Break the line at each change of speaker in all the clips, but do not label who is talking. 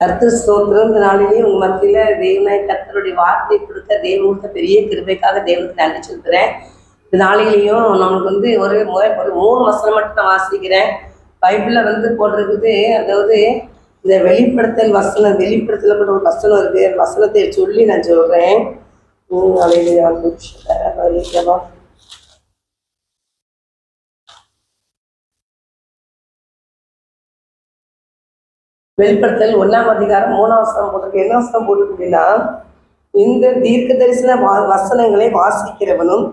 கர்த்தர் ஸ்தோத்திரம். இந்த நாளிலேயே உங்க மத்தியில தேவனாய் கர்த்தருடைய வார்த்தை கொடுத்த தேவனுக்கு பெரிய கிருபைக்காக தேவனுக்கு நன்றி சொல்கிறேன் இந்த நாளிலேயும் நமக்கு வந்து ஒரு முறை ஒரு மூணு வசனம் மட்டும் நான் வாசிக்கிறேன். பைபிள்ல வந்து போட்டிருக்குது அதாவது இந்த வெளிப்படுத்தல் வசனம் வெளிப்படுத்தல கூட ஒரு வசனம் இருக்கு. வசனத்தை சொல்லி நான் சொல்றேன். வெளிப்படுத்தல் ஒன்றாம் அதிகாரம் மூணாம் வசனம் போட்டிருக்கு. என்ன வசனம் போட்டிருக்கு அப்படின்னா இந்த தீர்க்க தரிசன வா- வசனங்களை வாசிக்கிறவனும்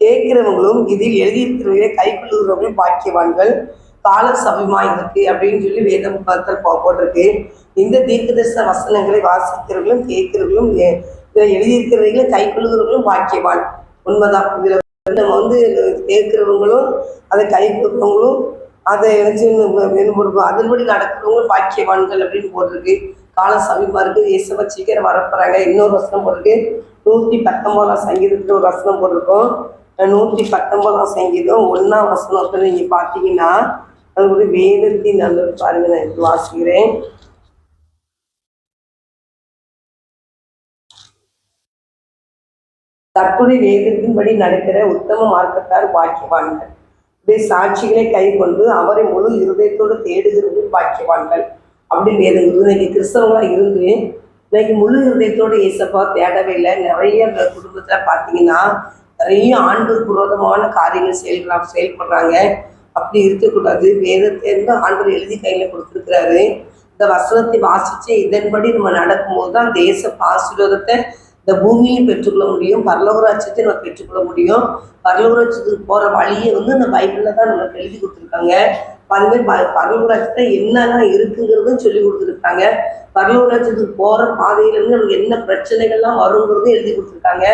கேட்கிறவங்களும் இதில் எழுதியிருக்கிறவர்களை கைக்கொள்ளுகிறவர்களும் பாக்கியவான்கள். கால சமயமாக அப்படின்னு சொல்லி வேதம் பார்த்தல் போட்டிருக்கு. இந்த தீர்க்க தரிசன வசனங்களை வாசிக்கிறவர்களும் கேட்கிறவர்களும் எ- இதில் எழுதியிருக்கிறவர்களை கைக்கொள்ளுகிறவர்களும் பாக்கியவான். உண்மைதான். இதில் நம்ம வந்து கேட்கிறவங்களும் அதை கை கொடுக்கிறவங்களும் அதை நினைச்சு வேணுபடுவோம் அதன்படி நடக்கிறவங்க பாக்கியவான்கள் அப்படின்னு போட்டிருக்கு. காலம் சமீபமா இருக்கு. இயேசுவ சீக்கிரம் வரப்போறாங்க இன்னொரு வசனம் போட்டிருக்கு. நூற்றி பத்தொன்பதாம் சங்கீதத்துல ஒரு வசனம் போட்டிருக்கோம். நூற்றி பத்தொன்பதாம் சங்கீதம் ஒண்ணாம் வசனத்துல நீங்க பார்த்தீங்கன்னா அது ஒரு வேதத்தின் நல்ல பாருங்க நான் வாசிக்கிறேன். தற்போதைய வேதத்தின்படி நடக்கிற உத்தம மார்க்கத்தார் பாக்கியவான்கள். அப்படியே சாட்சிகளை கை கொண்டு அவரை முழு இருதயத்தோடு தேடுகிறவர்கள் பாக்கியவான்கள். அப்படின்னு வேதம் இன்னைக்கு கிறிஸ்தவங்களா இருந்து இன்னைக்கு முழு இருதயத்தோடு இயேசப்பா தேடவே இல்லை. நிறைய இந்த குடும்பத்துல பார்த்தீங்கன்னா நிறைய ஆண்டு புரோதமான காரியங்கள் செயல்களா செயல்படுறாங்க. அப்படி இருக்கக்கூடாது. வேதத்தை இருந்து ஆண்டவர் எழுதி கையில கொடுத்துருக்கிறாரு. இந்த வசனத்தை வாசிச்சு இதன்படி நம்ம நடக்கும்போது தான் தேச ஆசீர்வாதத்தை இந்த பூமியும் பெற்றுக்கொள்ள முடியும் பரலோக ராஜ்யத்தை நம்ம பெற்றுக்கொள்ள முடியும். பரலோக ராஜ்யத்துக்கு போற வழியை வந்து இந்த பைபிள்ல தான் நமக்கு எழுதி கொடுத்துருக்காங்க. அதுமாதிரி ப- பரலோக என்னெல்லாம் இருக்குங்கிறதும் சொல்லி கொடுத்துருக்காங்க. பரலூராட்சியத்துக்கு போகிற போற பாதையில இருந்து நமக்கு என்ன பிரச்சனைகள்லாம் வருங்கிறதும் எழுதி கொடுத்துருக்காங்க.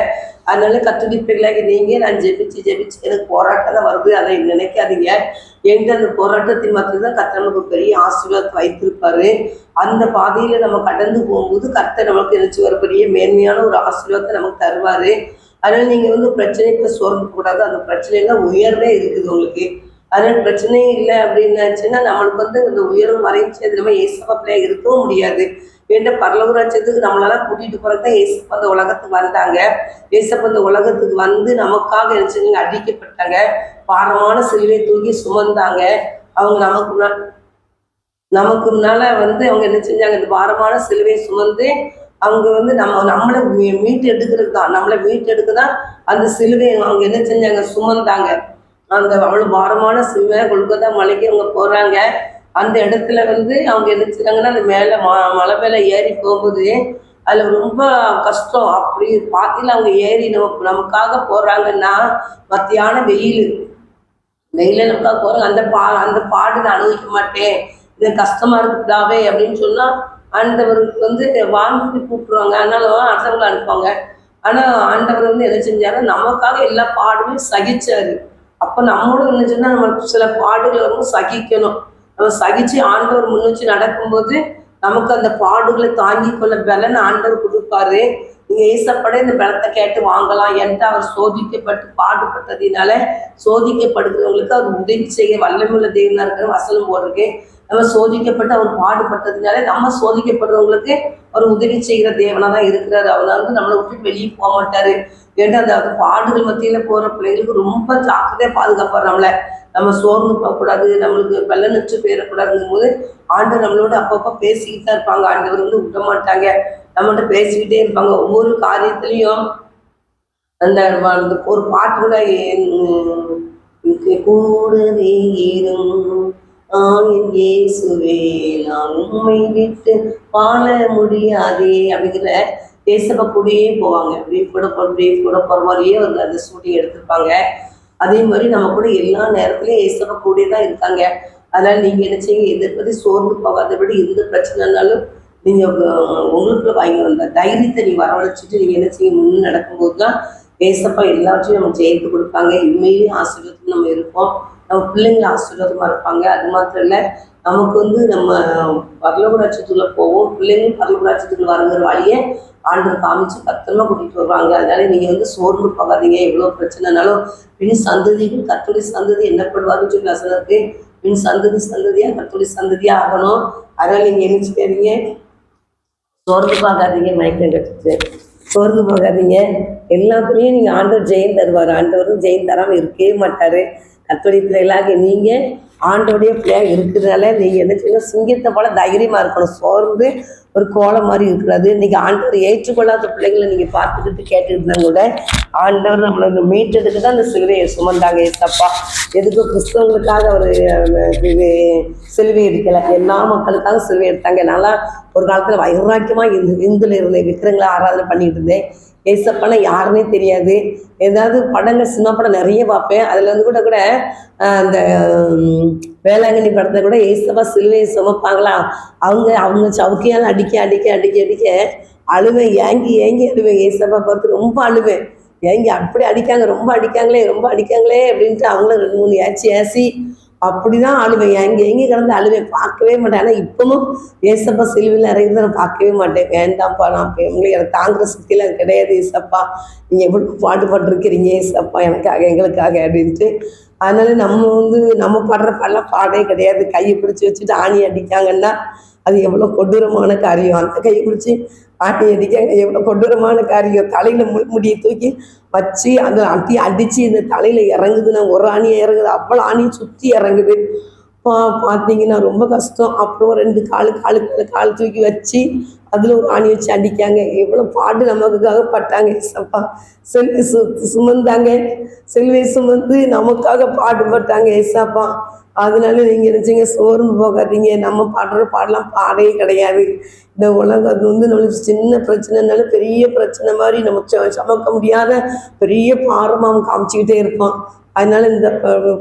அதனால கத்துடி பிள்ளைங்க நீங்க நான் ஜெபிச்சு ஜெபிச்சு எனக்கு போராட்டம் தான் வருது. அதை நினைக்காதீங்க. எங்க அந்த போராட்டத்தின் மத்தியில் தான் கர்த்தர் நமக்கு பெரிய ஆசீர்வாதத்தை வைத்திருப்பாரு. அந்த பாதையில நம்ம கடந்து போகும்போது கர்த்தர் நமக்கு நினைச்சு வர பெரிய மேன்மையான ஒரு ஆசீர்வாதத்தை நமக்கு தருவாரு. அதனால நீங்க வந்து பிரச்சனைக்கு சோர்ந்து கூடாது அந்த பிரச்சனையில உயர்வே இருக்குது உங்களுக்கு. அதனால பிரச்சனை இல்லை அப்படின்னாச்சுன்னா நம்மளுக்கு வந்து இந்த உயர்வு மறைச்சு அது நம்ம ஏசப்பா இருக்கவும் முடியாது. ஏன்டா பரலோக நம்மளால கூட்டிட்டு போறது தான் அந்த உலகத்துக்கு வந்தாங்க. ஏசப்ப அந்த உலகத்துக்கு வந்து நமக்காக நினைச்சுங்க அடிக்கப்பட்டாங்க. பாரமான சிலுவை தூக்கி சுமந்தாங்க. அவங்க நமக்கு முன்னா- நமக்கு முன்னால வந்து அவங்க என்ன செஞ்சாங்க? இந்த பாரமான சிலுவையை சுமந்து அவங்க வந்து நம்ம நம்மளை மீட்டு எடுக்கிறது தான். நம்மளை மீட்டு எடுக்க தான் அந்த சிலுவையை அவங்க என்ன செஞ்சாங்க? சுமந்தாங்க. அந்த அவ்வளவு பாரமான சிலுவை கொல்கத்தா மலைக்கு அவங்க போறாங்க. அந்த இடத்துல வந்து அவங்க என்ன அந்த மேல ம- மலை மேல ஏறி போகும்போது அதுல ரொம்ப கஷ்டம். அப்படி பாத்தியில அவங்க ஏறி நம்ம நமக்காக போறாங்கன்னா மத்தியான வெயில். வெயில நமக்காக போறாங்க. அந்த பா அந்த பாடு நான் அனுபவிக்க மாட்டேன். இது கஷ்டமா இருக்குதாவே அப்படின்னு சொன்னா ஆண்டவருக்கு வந்து வாங்கி கூப்பிடுவாங்க. அதனால அடுத்தவங்களை அனுப்புவாங்க. ஆனா ஆண்டவர் வந்து என்ன செஞ்சாரு? நமக்காக எல்லா பாடுமே சகிச்சாரு. அப்போ நம்மளும் இருந்துச்சுன்னா நம்ம சில பாடுகளை வந்து சகிக்கணும். நம்ம சகிச்சு ஆண்டவர் முன்னிச்சு நடக்கும்போது நமக்கு அந்த பாடுகளை தாங்கி கொள்ள பலன் ஆண்டவர் கொடுப்பாரு. நீங்க ஏசப்பட இந்த பலத்தை கேட்டு வாங்கலாம் என்கிட்ட அவர் சோதிக்கப்பட்டு பாடுபட்டதினால சோதிக்கப்படுகிறவங்களுக்கு அவர் உதவி செய்ய வல்லமுள்ள தெய்வம் இருக்கிற வசனம் போட்டிருக்கு. நம்ம சோதிக்கப்பட்டு அவர் பாடுபட்டதுனால நம்ம சோதிக்கப்படுறவங்களுக்கு அவர் உதவி செய்கிற தேவனா தான் இருக்கிறாரு. அவர் வந்து நம்மளை விட்டு வெளியே போக மாட்டாரு. ஏன்னா அந்த பாடுகள் மத்தியில போற பிள்ளைங்களுக்கு ரொம்ப ஜாக்கிரதையா பாதுகாப்பாரு நம்மளை. நம்ம சோர்ந்து போகக்கூடாது நம்மளுக்கு வெள்ளநச்சு போயிடக்கூடாதுங்கும் போது ஆண்டு நம்மளோட அப்பப்போ பேசிக்கிட்டு தான் இருப்பாங்க. ஆண்டவர் வந்து விட மாட்டாங்க நம்மகிட்ட பேசிக்கிட்டே இருப்பாங்க. ஒவ்வொரு காரியத்திலையும் அந்த அந்த ஒரு பாட்டு கூட கூடவே இரும் ஆயின் இயேசுவே நான் உண்மை விட்டு வாழ முடியாதே. அப்படிங்கிற தேசப்ப கூடயே போவாங்க. அப்படியே கூட போ- அப்படியே கூட போற மாதிரியே அந்த ஷூட்டிங் எடுத்திருப்பாங்க. அதே மாதிரி நம்ம கூட எல்லா நேரத்துலையும் ஏசப்ப கூடயே தான் இருக்காங்க. அதனால நீங்க என்ன செய்ய எதை பத்தி சோர்ந்து போகாதபடி எந்த பிரச்சனைனாலும் நீங்க உங்களுக்குள்ள வாங்கி வந்த தைரியத்தை நீ வரவழைச்சிட்டு நீங்க என்ன செய்ய முன் நடக்கும்போது தான் ஏசப்பா எல்லாவற்றையும் நம்ம ஜெயித்து கொடுப்பாங்க. உண்மையிலேயே ஆசீர்வாதத்துக்கு நம்ம இருப்போம். நம்ம பிள்ளைங்களை ஆசீர்வாதமா இருப்பாங்க. அது மாத்திரம் இல்ல நமக்கு வந்து நம்ம பரலோக போவோம். பிள்ளைங்களும் பரலோக ராட்சத்துக்குள்ள வருங்கிற வழியை ஆண்டவர் காமிச்சு பத்திரமா கூட்டிட்டு வருவாங்க. அதனால நீங்க வந்து சோர்ந்து போகாதீங்க. எவ்வளவு பிரச்சனைனாலும் பின் சந்ததிகள் கத்துடைய சந்ததி என்னப்படுவாருன்னு சொல்லி வசனம் பின் சந்ததி சந்ததியா கத்துடைய சந்ததியா ஆகணும். அதனால நீங்க என்ன சோர்ந்து பார்க்காதீங்க மயக்கம் கட்டுச்சு சோர்ந்து போகாதீங்க. எல்லாத்துலேயும் நீங்கள் ஆண்டவர் ஜெயம் தருவார். ஆண்டவரும் ஜெயம் தராமல் இருக்கவே மாட்டார். கத்துடைய பிள்ளைகளாக நீங்கள் ஆண்டோடைய பிள்ளையாக இருக்கிறதுனால நீங்கள் என்ன செய்யணும் சிங்கத்தை போல தைரியமாக இருக்கணும். சோர்ந்து ஒரு கோலம் மாதிரி இருக்கிறது. இன்றைக்கி ஆண்டவர் ஏற்றுக்கொள்ளாத பிள்ளைங்களை நீங்கள் பார்த்துக்கிட்டு கேட்டுக்கிட்டு கூட ஆண்டவர் நம்மளை இந்த மீட்டதுக்கு தான் இந்த சிலுவையை சுமந்தாங்க ஏத்தப்பா எதுக்கும் கிறிஸ்தவங்களுக்காக ஒரு இது சிலுவை எடுக்கலை. எல்லா மக்களுக்காக சிலுவை எடுத்தாங்க. நல்லா ஒரு காலத்தில் வைராக்கியமாக இந்து இந்துல இருந்தேன். விக்கிரங்களை ஆராதனை பண்ணிட்டு இருந்தேன். ஏசப்பனா யாருன்னே தெரியாது. ஏதாவது படங்கள் சினிமா படம் நிறைய பார்ப்பேன். அதில் வந்து கூட கூட அந்த வேளாங்கண்ணி படத்தை கூட ஏசப்பா சிலுவையை சுமப்பாங்களா? அவங்க அவங்க சவுக்கியால் அடிக்க அடிக்க அடிக்க அடிக்க அழுவேன். ஏங்கி ஏங்கி அழுவேன். ஏசப்பா பார்த்து ரொம்ப அழுவேன். ஏங்கி அப்படி அடிக்காங்க. ரொம்ப அடிக்காங்களே ரொம்ப அடிக்காங்களே அப்படின்ட்டு அவங்களும் ரெண்டு மூணு ஏச்சி ஏசி அப்படிதான் அழுவேன். எங்கே ஏங்கி கிடந்து அழுவேன். பார்க்கவே மாட்டேன். ஆனால் இப்பவும் ஏசப்பா சிலுவையில் இறங்கி நான் பார்க்கவே மாட்டேன். வேண்டாம்ப்பா நான் இப்போ உங்களுக்கு எனக்கு தாங்குற சக்தியில் அது கிடையாது ஏசப்பா. நீங்கள் எப்படி பாடுபட்டிருக்கிறீங்க ஏசப்பா. எனக்காக எங்களுக்காக அப்படின்ட்டு. அதனால நம்ம வந்து நம்ம பாடுற பாடலாம் பாடே கிடையாது. கையை பிடிச்சி வச்சுட்டு ஆணி அடிக்காங்கன்னா அது எவ்வளோ கொடூரமான காரியம். அந்த கையை பிடிச்சி பாட்டி அடிக்காங்க எவ்வளோ கொடூரமான காரியம். தலையில் முள்முடியை தூக்கி வச்சு அந்த அட்டி அடித்து இந்த தலையில் இறங்குதுன்னா ஒரு ஆணியை இறங்குது அவ்வளோ ஆணியை சுற்றி இறங்குது. பா பார்த்தீங்கன்னா ரொம்ப கஷ்டம். அப்புறம் ரெண்டு காலு காலு கால் தூக்கி வச்சு அதில் ஒரு ஆணி வச்சு அடிக்காங்க. எவ்வளோ பாடு நமக்காக பட்டாங்க ஏசப்பா. செல்வி சு சுமந்தாங்க. செல்வி சுமந்து நமக்காக பாடுபட்டாங்க ஏசப்பா. அதனால நீங்கள் நினச்சிங்க சோர்ந்து போகாதீங்க. நம்ம பாடுற பாடலாம் பாடே கிடையாது. இந்த உலகம் வந்து நம்மளுக்கு சின்ன பிரச்சனைனாலும் பெரிய பிரச்சனை மாதிரி நம்ம ச- சமக்க முடியாத பெரிய பாரமாக அவன் காமிச்சிக்கிட்டே இருப்பான். அதனால இந்த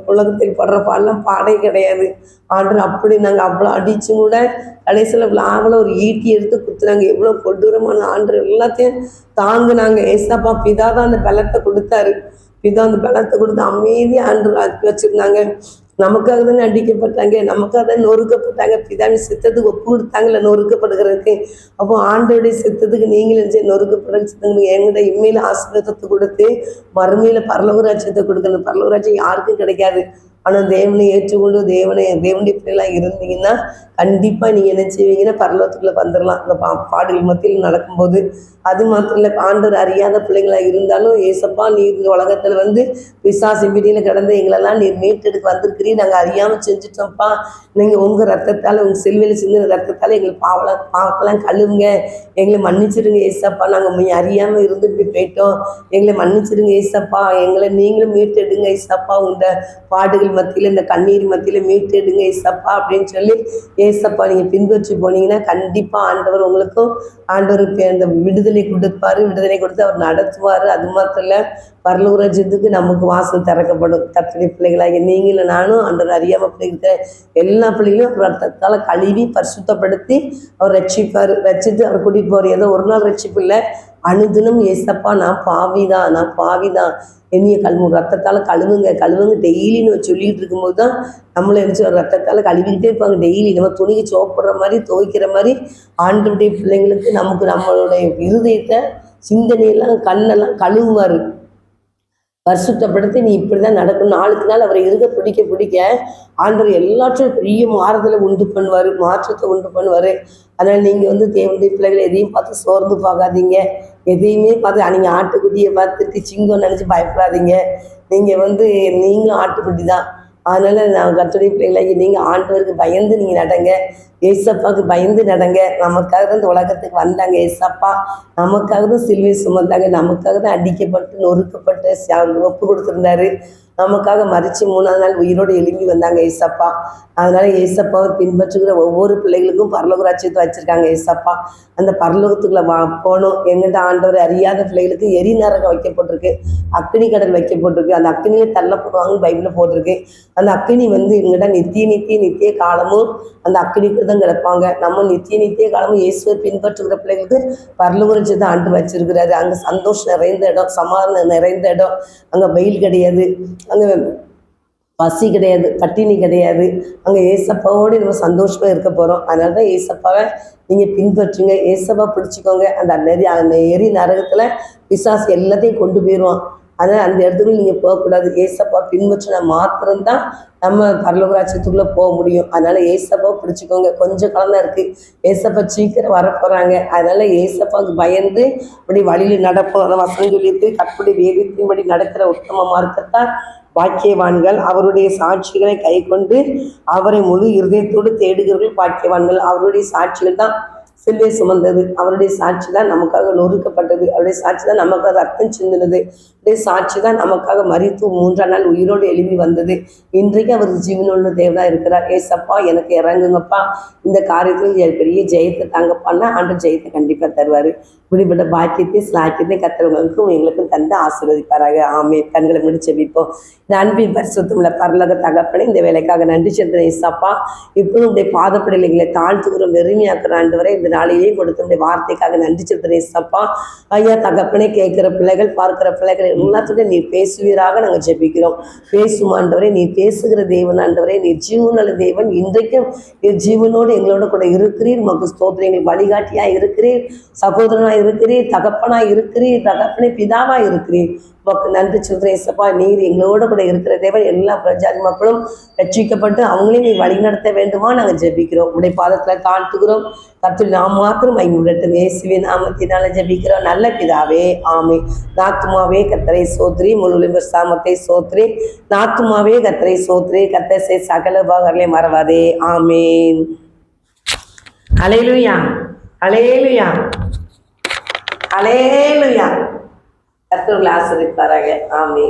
உலகத்தில் படுற பாடலாம் பாடே கிடையாது. ஆண்டு அப்படி நாங்கள் அவ்வளோ அடிச்சு கூட கடைசியில் லாவில் ஒரு ஈட்டி எடுத்து குத்துனாங்க. எவ்வளோ கொடூரமான ஆண்டு எல்லாத்தையும் தாங்குனாங்க. ஏசப்பா பிதா தான் அந்த பலத்தை கொடுத்தாரு. பிதா அந்த பலத்தை கொடுத்து அமைதியாக ஆண்டு வச்சுருந்தாங்க. நமக்காக தானே அடிக்கப்பட்டாங்க நமக்காக தான் நொறுக்கப்பட்டாங்க. பிதாவின் சித்தத்துக்கு ஒப்பு கொடுத்தாங்கல்ல நொறுக்கப்படுகிறதுக்கு. அப்போ ஆண்டோடைய சித்தத்துக்கு நீங்களும் சரி நொறுக்கப்படுற சித்தங்களுக்கு எங்கிட்ட இம்மையில் ஆசீர்வாதத்தை கொடுத்து மறுமையில் பரலவராஜ்யத்தை கொடுக்கணும். பரலவராஜ்யம் யாருக்கும் கிடைக்காது. ஆனால் தேவனை ஏற்றுக்கொண்டு தேவனை தேவனுடைய பிள்ளைகளாக இருந்தீங்கன்னா கண்டிப்பாக நீங்கள் என்ன செய்வீங்கன்னா பரலோகத்துக்குள்ளே வந்துடலாம் அந்த பா பாடல் மத்தியில் நடக்கும்போது அது மாத்திரம் இல்லை ஆண்டவர் அறியாத பிள்ளைங்களாக இருந்தாலும் ஏசப்பா நீர் இந்த உலகத்தில் வந்து விசாசி பிடியில் கிடந்து எங்களெல்லாம் நீர் மீட்டெடுக்க வந்திருக்கிறீ நாங்கள் அறியாமல் செஞ்சுட்டோம்ப்பா. நீங்கள் உங்கள் ரத்தத்தால் உங்கள் செல்வியில் சிந்தின ரத்தத்தால் எங்களை பாவலாம் பாவத்தெல்லாம் கழுவுங்க. எங்களை மன்னிச்சிடுங்க ஏசப்பா. நாங்கள் அறியாமல் இருந்து இப்படி போயிட்டோம். எங்களை மன்னிச்சிடுங்க ஏசப்பா. எங்களை நீங்களும் மீட்டெடுங்க ஏசப்பா. உங்கள் பாடுகள் மத்தியில் இந்த கண்ணீர் மத்தியில் மீட்டெடுங்க ஏசப்பா அப்படின்னு சொல்லி ஏசப்பா நீங்கள் பின்பற்றி போனீங்கன்னா கண்டிப்பாக ஆண்டவர் உங்களுக்கும் ஆண்டவருக்கு அந்த விடுதலை கொடுப்பாரு விடுதலை கொடுத்து அவர் நடத்துவார். அது மாத்திரம் இல்லை பரலூரஜத்துக்கு நமக்கு வாசல் திறக்கப்படும். கத்தனை பிள்ளைகளாகி நீங்களும் நானும் ஆண்டவர் அறியாமல் பிள்ளைங்க எல்லா பிள்ளைகளையும் அவர் கழுவி பரிசுத்தப்படுத்தி அவர் ரட்சிப்பார் ரட்சித்து அவர் கூட்டிகிட்டு போவார். ஏதோ ஒரு நாள் ரட்சிப்பு இல்லை அனுதினம் ஏசப்பா நான் பாவிதான் நான் பாவிதான் என்னைய கழுவு ரத்தத்தால் கழுவுங்க கழுவுங்க டெய்லின்னு சொல்லிக்கிட்டு இருக்கும்போது தான் நம்மளை என்ன ரத்தத்தால் கழுவிக்கிட்டே இருப்பாங்க டெய்லி நம்ம துணிக்கு சோப்படுற மாதிரி துவைக்கிற மாதிரி ஆண்டுடைய பிள்ளைங்களுக்கு நமக்கு நம்மளுடைய இருதயத்தை சிந்தனையெல்லாம் கண்ணெல்லாம் கழுவுவார். பரிசுத்தப்படுத்தி நீ இப்படி தான் நடக்கணும். நாளுக்கு நாள் அவரை இருக்க பிடிக்க பிடிக்க ஆண்டவர் எல்லாற்றும் பெரிய மாறுதலை உண்டு பண்ணுவார் மாற்றத்தை உண்டு பண்ணுவார். அதனால் நீங்கள் வந்து தேவனுடைய பிள்ளைகளை எதையும் பார்த்து சோர்ந்து பார்க்காதீங்க எதையுமே பார்த்து நீங்கள் ஆட்டுக்குட்டியை பார்த்துட்டு சிங்கம் நினச்சி பயப்படாதீங்க. நீங்கள் வந்து நீங்களும் ஆட்டுக்குட்டி தான் அதனால் நான் கத்துடைய பிள்ளைகளாகி நீங்கள் ஆண்டவருக்கு பயந்து நீங்கள் நடங்க. ஏசப்பாவுக்கு பயந்து நடங்க. நமக்காக தான் இந்த உலகத்துக்கு வந்தாங்க ஏசப்பா. நமக்காக தான் சிலுவை சுமந்தாங்க. நமக்காக தான் அடிக்கப்பட்டு நொறுக்கப்பட்டு ச- ஒப்பு கொடுத்துருந்தாரு. நமக்காக மறித்து மூணாவது நாள் உயிரோடு எழும்பி வந்தாங்க ஏசப்பா. அதனால ஏசப்பாவை பின்பற்றுகிற ஒவ்வொரு பிள்ளைகளுக்கும் பரலோக ராஜ்யத்தை வச்சிருக்காங்க ஏசப்பா. அந்த பரலோகத்துக்குள்ள வா போகணும். எங்கிட்ட ஆண்டவர் அறியாத பிள்ளைகளுக்கு எரி நரகம் வைக்கப்பட்டிருக்கு. அக்னி கடல் வைக்கப்பட்டிருக்கு. அந்த அக்னியில தள்ளப்படுவாங்கன்னு பைபிளில் போட்டிருக்கு. அந்த அக்னி வந்து எங்கிட்ட நித்திய நித்திய நித்திய காலமும் அந்த அக்னிக்கு தான் கிடப்பாங்க. நம்ம நித்திய நித்திய காலமும் இயேசுவை பின்பற்றுகிற பிள்ளைகளுக்கு பரலோக ராஜ்யத்தை ஆண்டு வச்சிருக்கிறாரு. அங்கே சந்தோஷம் நிறைந்த இடம் சமாதானம் நிறைந்த இடம். அங்கே வெயில் கிடையாது. அங்கே பசி கிடையாது பட்டினி கிடையாது. அங்கே ஏசப்பாவோடு நம்ம சந்தோஷமாக இருக்க போகிறோம் அதனால தான் ஏசப்பாவை நீங்கள் பின்பற்றுங்க. ஏசப்பா பிடிச்சிக்கோங்க. அந்த நெறி அந்த எரி நரகத்தில் பிசாசு எல்லாத்தையும் கொண்டு போயிடுவான் அதனால் அந்த இடத்துக்கு நீங்கள் போகக்கூடாது. ஏசப்பா பின்பற்றினா மாத்திரம்தான் நம்ம பரலோகராட்சியத்துக்குள்ளே போக முடியும். அதனால் ஏசப்பா பிடிச்சிக்கோங்க. கொஞ்சம் காலம் தான் இருக்குது ஏசப்பா சீக்கிரம் வரப்போகிறாங்க அதனால் ஏசப்பாவுக்கு பயந்து இப்படி வழியில் நடப்போம். அதை வசனம் சொல்லியிருக்கு. கற்படி வேதித்தின்படி நடக்கிற உத்தம மார்க்கத்தார் பாக்கியவான்கள் அவருடைய சாட்சிகளை கை கொண்டு அவரை முழு இருதயத்தோடு தேடுகிறவர்கள் பாக்கியவான்கள். அவருடைய சாட்சிகள் தான் சிலுவை சுமந்தது. அவருடைய சாட்சி தான் நமக்காக நொறுக்கப்பட்டது. அவருடைய சாட்சி தான் நமக்காக ரத்தம் சிந்தினது. அவருடைய சாட்சி தான் நமக்காக மறித்து மூன்றாம் நாள் உயிரோடு எழுப்பி வந்தது. இன்றைக்கு அவர் ஜீவனுள்ள தேவனா இருக்கிறார். ஏசப்பா எனக்கு இறங்குங்கப்பா. இந்த காரியத்தில் பெரிய ஜெயத்தை தாங்கப்பான்னா ஆண்டு ஜெயத்தை கண்டிப்பாக தருவார். இப்படிப்பட்ட பாக்கியத்தை ஸ்லாக்கியத்தை கத்தவங்களுக்கும் எங்களுக்கும் தந்து ஆசீர்வதிப்பாராக. ஆமே கண்களை முடிச்சு வைப்போம் இந்த அன்பின் பரிசுத்தமுள்ள பரலக தகப்பனை இந்த வேலைக்காக நன்றி சென்ற ஏசப்பா. இப்போது உடைய பாதப்படையில் எங்களை தாழ்த்துக்கிறோம் வெறுமையாக்குற ஆண்டு வரை இந்த நாளிலேயே கொடுத்த வார்த்தைக்காக நன்றி செலுத்துறேன் சப்பா ஐயா தகப்பனே கேட்கிற பிள்ளைகள் பார்க்கிற பிள்ளைகள் எல்லாத்துடன் நீ பேசுவீராக நாங்கள் ஜெபிக்கிறோம். பேசுமாண்டவரே நீ பேசுகிற தேவன் ஆண்டவரே நீர் ஜீவனுள்ள தேவன். இன்றைக்கும் நீ ஜீவனோடு எங்களோட கூட இருக்கிறீர். மக்கு ஸ்தோத்திரம் எங்களுக்கு வழிகாட்டியா இருக்கிறீர் சகோதரனா இருக்கிறீர் தகப்பனாக இருக்கிறீர் தகப்பனே பிதாவா இருக்கிறீர். நன்றி சொல்கிறேன் இசப்பா நீர் எங்களோட கூட இருக்கிற தேவன் எல்லா பிரஜாதி மக்களும் ரட்சிக்கப்பட்டு அவங்களையும் நீ வழிநடத்த வேண்டுமா? நாங்கள் ஜெபிக்கிறோம். உடைய பாதத்தில் தாழ்த்துக்கிறோம் கத்தில் நாம் மாத்திரம் ஐநூறு இயேசுவே நாமத்தினால ஜெபிக்கிறோம். நல்ல பிதாவே ஆமை. நாத்துமாவே கத்தரை சோத்ரி. முழு சாமத்தை சோத்ரி. நாத்துமாவே கத்தரை சோத்ரி. கத்தசை சகல பாகர்களை மறவாதே. ஆமேன். அலையிலுயா. அலையிலுயா. அலையலுயா. கர்த்தர்களை ஆசிரிப்பாராக ஆமே